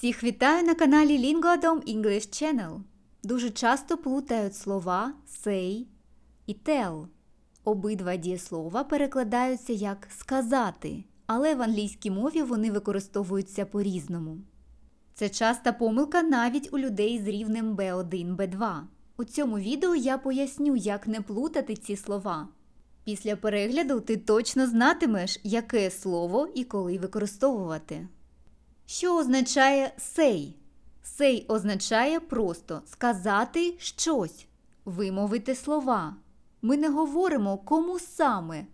Всіх вітаю на каналі Lingoadom English Channel. Дуже часто плутають слова say і tell. Обидва дієслова перекладаються як сказати, але в англійській мові вони використовуються по-різному. Це часта помилка навіть у людей з рівнем B1, B2. У цьому відео я поясню, як не плутати ці слова. Після перегляду ти точно знатимеш, яке слово і коли використовувати. Що означає say? Say означає просто сказати щось, вимовити слова. Ми не говоримо кому саме.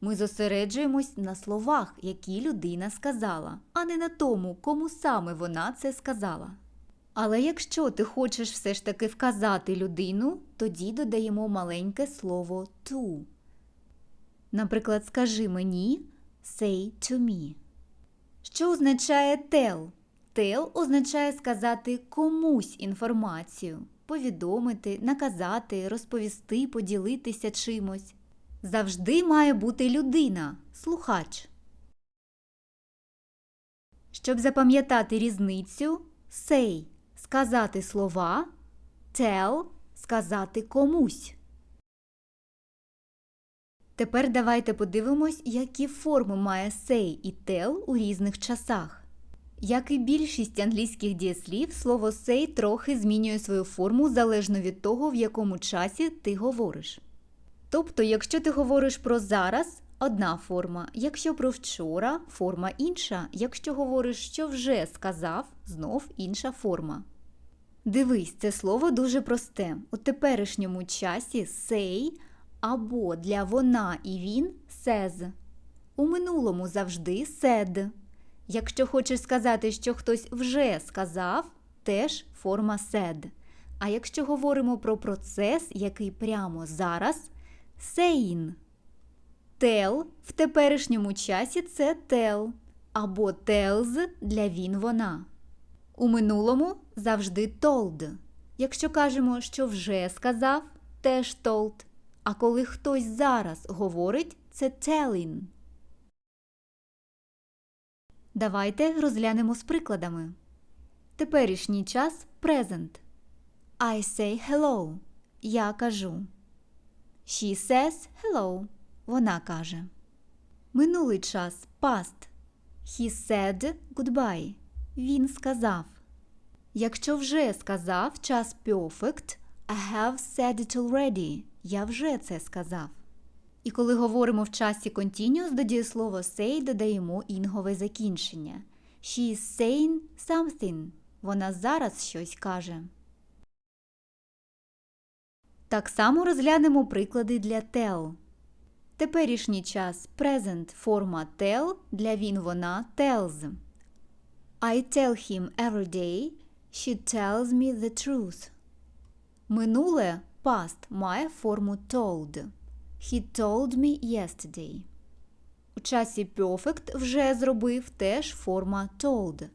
Ми зосереджуємось на словах, які людина сказала, а не на тому, кому саме вона це сказала. Але якщо ти хочеш все ж таки вказати людину, тоді додаємо маленьке слово to. Наприклад, скажи мені say to me. Що означає tell? Tell означає сказати комусь інформацію, повідомити, наказати, розповісти, поділитися чимось. Завжди має бути людина, слухач. Щоб запам'ятати різницю, say – сказати слова, tell – сказати комусь. Тепер давайте подивимось, які форми має say і tell у різних часах. Як і більшість англійських дієслів, слово say трохи змінює свою форму залежно від того, в якому часі ти говориш. Тобто, якщо ти говориш про зараз одна форма, якщо про вчора форма інша, якщо говориш, що вже сказав, знов інша форма. Дивись, це слово дуже просте. У теперішньому часі say або для вона і він says. У минулому завжди said. Якщо хочеш сказати, що хтось вже сказав, теж форма said. А якщо говоримо про процес, який прямо зараз saying. Tell в теперішньому часі це tell або tells для він вона. У минулому завжди told. Якщо кажемо, що вже сказав, теж told. А коли хтось зараз говорить, це telling. Давайте розглянемо з прикладами. Теперішній час present. I say hello. Я кажу. She says hello. Вона каже. Минулий час past. He said goodbye. Він сказав. Якщо вже сказав час perfect, I have said it already. Я вже це сказав. І коли говоримо в часі continuous, до дієслова say додаємо інгове закінчення. She is saying something. Вона зараз щось каже. Так само розглянемо приклади для tell. Теперішній час present форма tell для він вона tells. I tell him every day. She tells me the truth. Минуле past має форму told. He told me yesterday. У часі perfect вже зробив теж форма told.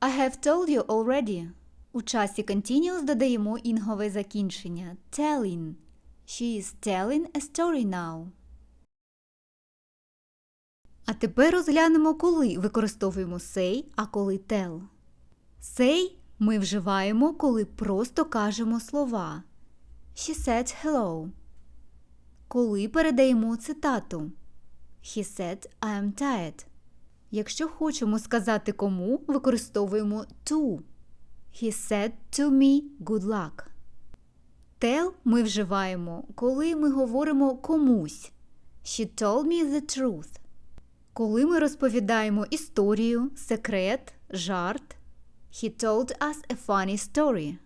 I have told you already. У часі continuous додаємо інгове закінчення telling. She is telling a story now. А тепер розглянемо, коли використовуємо say, а коли tell. Say ми вживаємо, коли просто кажемо слова. She said hello. Коли передаємо цитату. He said I am tired. Якщо хочемо сказати кому, використовуємо to. He said to me good luck. Tell ми вживаємо, коли ми говоримо комусь. She told me the truth. Коли ми розповідаємо історію, секрет, жарт. He told us a funny story.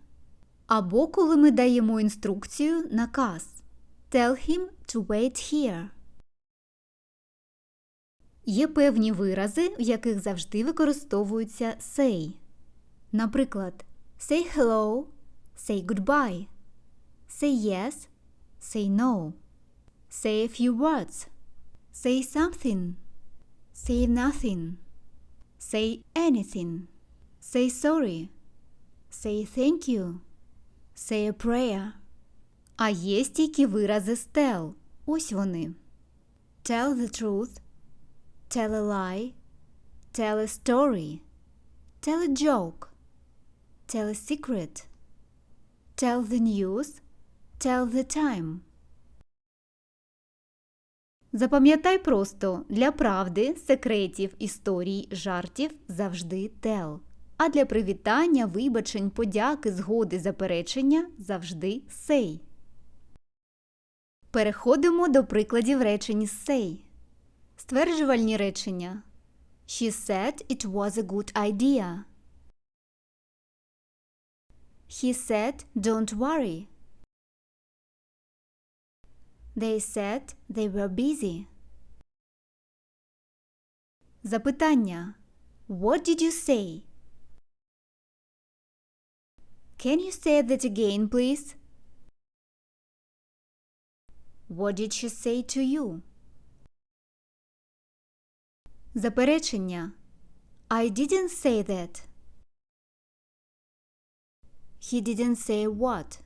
Або коли ми даємо інструкцію, наказ. Tell him to wait here. Є певні вирази, в яких завжди використовується say. Наприклад, say hello, say goodbye, say yes, say no, say a few words, say something, say nothing, say anything, say sorry, say thank you, say a prayer. А є стільки вирази tell. Ось вони. Tell the truth, tell a lie, tell a story, Tell a joke. Tell a secret. Tell the news. Tell the time. Запам'ятай просто для правди, секретів, історій, жартів завжди tell. А для привітання, вибачень, подяки, згоди, заперечення завжди say. Переходимо до прикладів речень say. Стверджувальні речення. She said it was a good idea. He said don't worry. They said they were busy. Запитання. What did you say? Can you say that again, please? What did she say to you? Заперечення. I didn't say that. He didn't say what.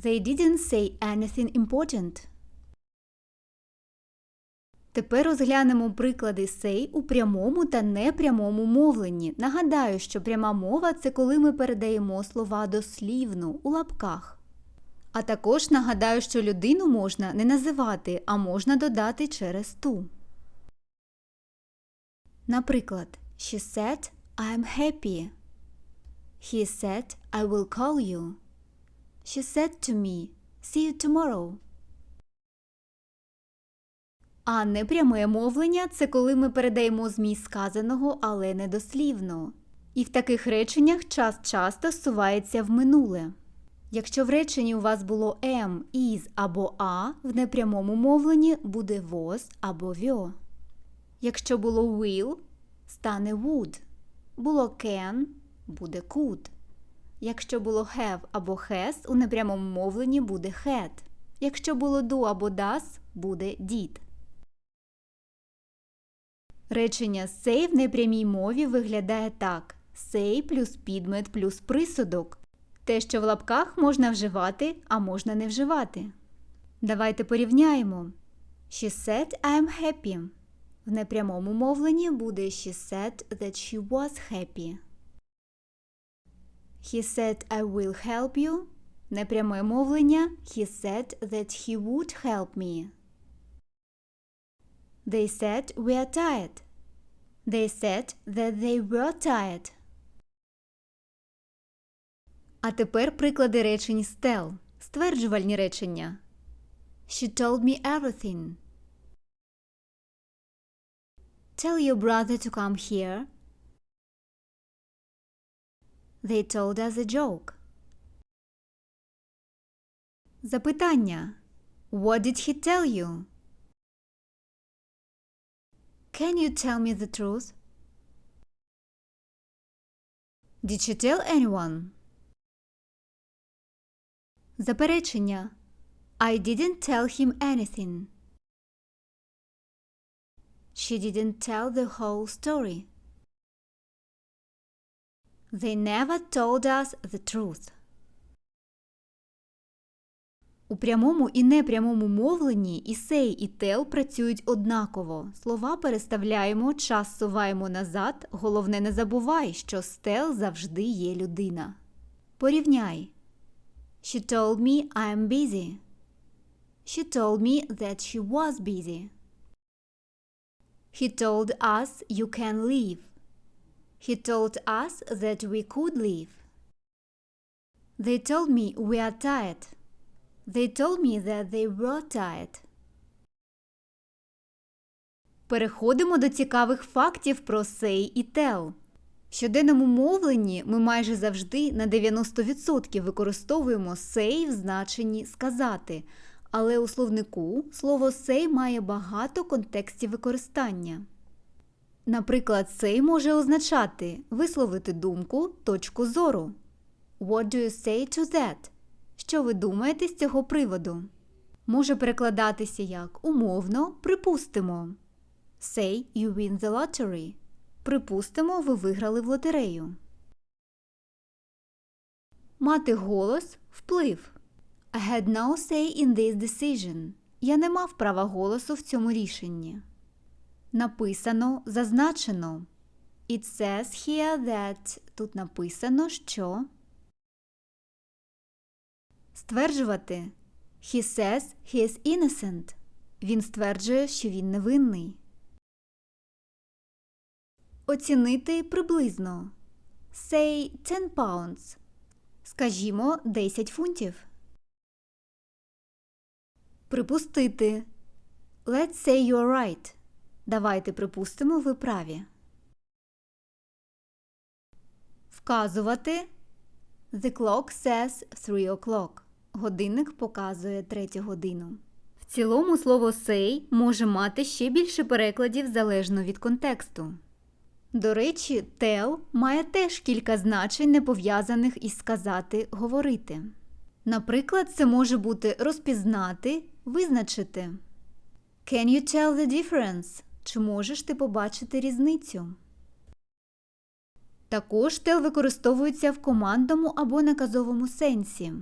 They didn't say anything important. Тепер розглянемо приклади say у прямому та непрямому мовленні. Нагадаю, що пряма мова це коли ми передаємо слова дослівно у лапках. А також нагадаю, що людину можна не називати, а можна додати через ту. Наприклад, She said I'm happy. He said I will call you. She said to me, See you tomorrow. А непряме мовлення це коли ми передаємо зміст сказаного, але недослівно. І в таких реченнях час часто сувається в минуле. Якщо в реченні у вас було am, is або a, в непрямому мовленні буде was або вьо. Якщо було will, стане would. Було can, буде could. Якщо було have або has, у непрямому мовленні буде had. Якщо було do або does, буде did. Речення say в непрямій мові виглядає так: say плюс підмет плюс присудок. Те, що в лапках можна вживати, а можна не вживати. Давайте порівняємо. She said I'm happy. В непрямому мовленні буде She said that she was happy. He said I will help you. Непряме мовлення He said that he would help me. They said we are tired. They said that they were tired. А тепер приклади речень з tell. Стверджувальні речення. She told me everything. Tell your brother to come here. They told us a joke. Запитання. What did he tell you? Can you tell me the truth? Did she tell anyone? Заперечення. I didn't tell him anything. She didn't tell the whole story. They never told us the truth. У прямому і непрямому мовленні і say, і tell працюють однаково. Слова переставляємо, час суваємо назад. Головне, не забувай, що з завжди є людина. Порівняй. She told me I'm busy. She told me that she was busy. He told us you can leave. He told us that we could leave. They told me we are tired. They told me that they were tired. Переходимо до цікавих фактів про say і tell. В щоденному мовленні ми майже завжди на 90% використовуємо say в значенні сказати, але у словнику слово say має багато контекстів використання. Наприклад, say може означати висловити думку, точку зору. What do you say to that? Що ви думаєте з цього приводу? Може перекладатися як умовно, припустимо. Say you win the lottery. Припустимо, ви виграли в лотерею. Мати голос вплив. I had no say in this decision. Я не мав права голосу в цьому рішенні. Написано, зазначено. It says here that тут написано, що стверджувати. He says he is innocent. Він стверджує, що він невинний. Оцінити приблизно. Say 10 pounds. Скажімо, 10 фунтів. Припустити. Let's say you're right. Давайте припустимо, ви праві. Вказувати. The clock says 3 o'clock. Годинник показує третю годину. В цілому слово say може мати ще більше перекладів залежно від контексту. До речі, tell має теж кілька значень, не пов'язаних із сказати говорити. Наприклад, це може бути розпізнати, визначити. Can you tell the difference? Чи можеш ти побачити різницю? Також tell використовується в командному або наказовому сенсі.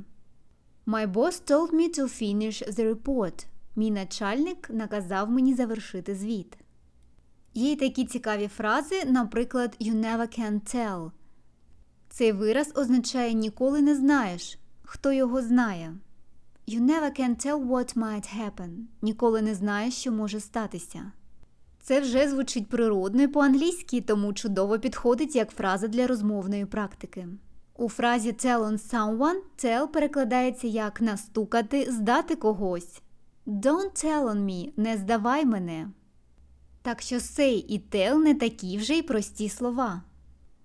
My boss told me to finish the report. Мій начальник наказав мені завершити звіт. Є й такі цікаві фрази, наприклад, You never can tell. Цей вираз означає ніколи не знаєш. Хто його знає? You never can tell what might happen. Ніколи не знаєш, що може статися. Це вже звучить природно і по-англійськи, тому чудово підходить як фраза для розмовної практики. У фразі tell on someone tell перекладається як настукати, здати когось. Don't tell on me, не здавай мене. Так що say і tell не такі вже й прості слова.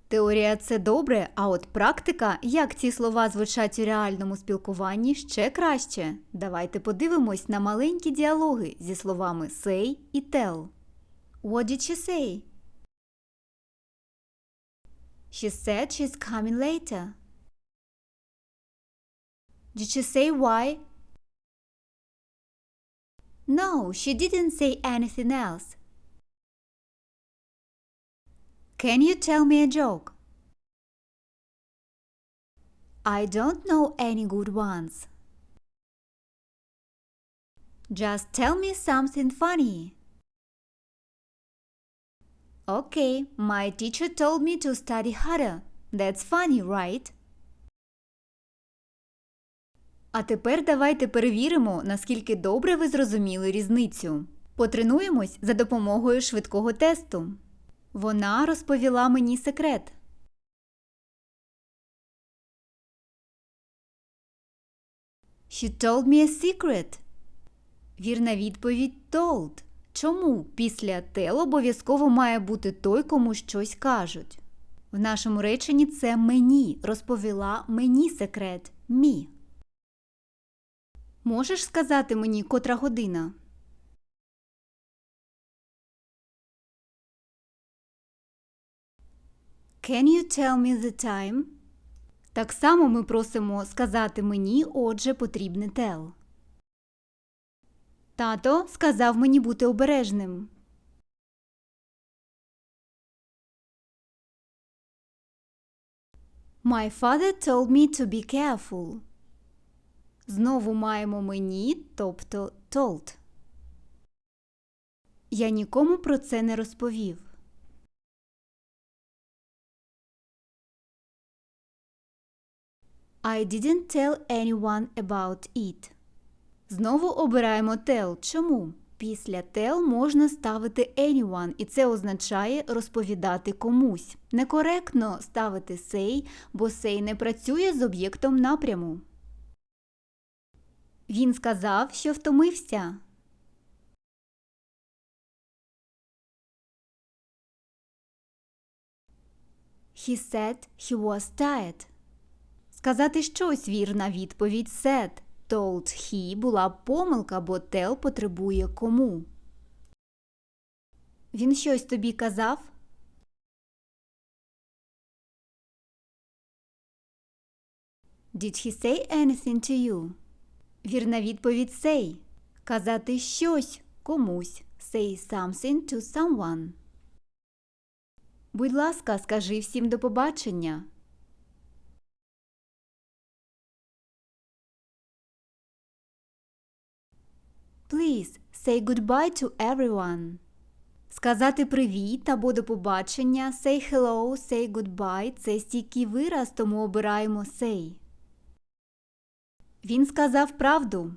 Теорія це добре, а от практика, як ці слова звучать у реальному спілкуванні, ще краще. Давайте подивимось на маленькі діалоги зі словами say і tell. What did she say? She said she's coming later. Did she say why? No, she didn't say anything else. Can you tell me a joke? I don't know any good ones. Just tell me something funny. Okay, my teacher told me to study harder. That's funny, right? А тепер давайте перевіримо, наскільки добре ви зрозуміли різницю. Потренуємось за допомогою швидкого тесту. Вона розповіла мені секрет. She told me a secret. Вірна відповідь told. Чому після tell обов'язково має бути той, кому щось кажуть? В нашому реченні це мені розповіла мені секрет мі. Можеш сказати мені котра година? Can you tell me the time? Так само ми просимо сказати мені, отже, потрібне tell. Тато сказав мені бути обережним. My father told me to be careful. Знову маємо мені, тобто told. Я нікому про це не розповів. I didn't tell anyone about it. Знову обираємо tell. Чому? Після tell можна ставити anyone, і це означає розповідати комусь. Некоректно ставити say, бо say не працює з об'єктом напряму. Він сказав, що втомився. He said he was tired. Сказати щось вірна відповідь said. Told he була помилка, бо tell потребує кому. Він щось тобі казав? Did he say anything to you? Вірна відповідь say. Казати щось комусь. Say something to someone. Будь ласка, скажи всім до побачення. Please say goodbye to everyone. Сказати привіт або до побачення say hello, say goodbye – це стійкий вираз, тому обираємо say. Він сказав правду.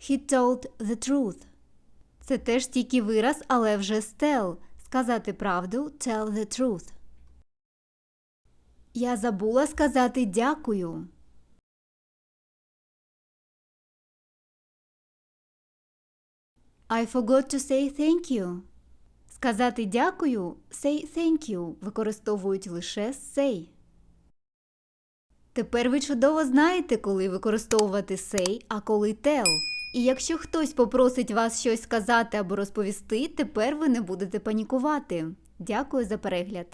He told the truth. Це теж стійкий вираз, але вже tell. Сказати правду tell the truth. Я забула сказати дякую. I forgot to say thank you. Сказати дякую say thank you використовують лише say. Тепер ви чудово знаєте, коли використовувати say, а коли tell. І якщо хтось попросить вас щось сказати або розповісти, тепер ви не будете панікувати. Дякую за перегляд!